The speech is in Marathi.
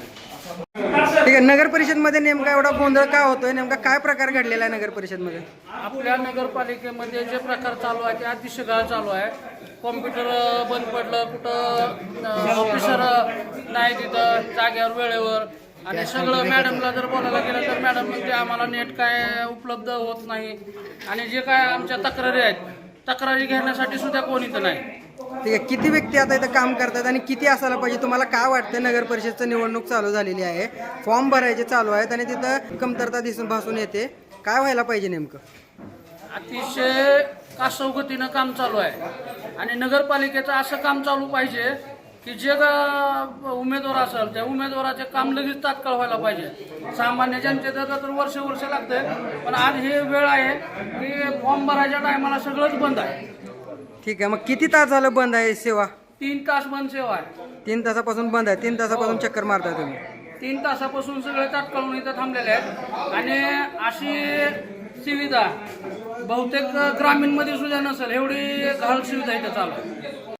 ठीक आहे नगर परिषदमध्ये नेमका एवढा गोंधळ का होतोय? नेमका काय प्रकार घडलेला आहे नगर परिषदमध्ये? आपल्या नगरपालिकेमध्ये जे प्रकार चालू आहे ते अतिशय गाळ चालू आहे. कॉम्प्युटर बंद पडलं कुठं ऑफिसर नाही तिथं जाग्यावर वेळेवर आणि सगळं मॅडमला जर बोलायला गेलं तर मॅडम म्हणते आम्हाला नेट काय उपलब्ध होत नाही. आणि जे काय आमच्या तक्रारी आहेत तक्रारी घेण्यासाठी सुद्धा कोणी इथं नाही. ठीक आहे. किती व्यक्ती आता इथं काम करतात आणि किती असायला पाहिजे? तुम्हाला काय वाटतं नगर परिषदचं निवडणूक चालू झालेली आहे. फॉर्म भरायचे चालू आहेत आणि तिथं कमतरता दिसून भासून येते. काय व्हायला पाहिजे नेमकं? अतिशय कासवगतीनं काम चालू आहे. आणि नगरपालिकेचं असं काम चालू पाहिजे की जे उमेदवार असेल त्या उमेदवाराचे काम लगेच तात्काळ व्हायला पाहिजे. सामान्य जनतेचं तर वर्ष वर्ष लागतंय पण आज हे वेळ आहे की फॉर्म भरायच्या टायमाला सगळंच बंद आहे. ठीक आहे मग किती तास झालं बंद आहे सेवा? तीन तास बंद सेवा आहे. तीन तासापासून बंद आहे तीन तासापासून चक्कर मारताय तुम्ही. तीन तासापासून सगळे तात्काळ इथं थांबलेले आहेत. आणि अशी सुविधा बहुतेक ग्रामीणमध्ये सुद्धा नसेल एवढी घाल सुविधा इथं चालू आहे.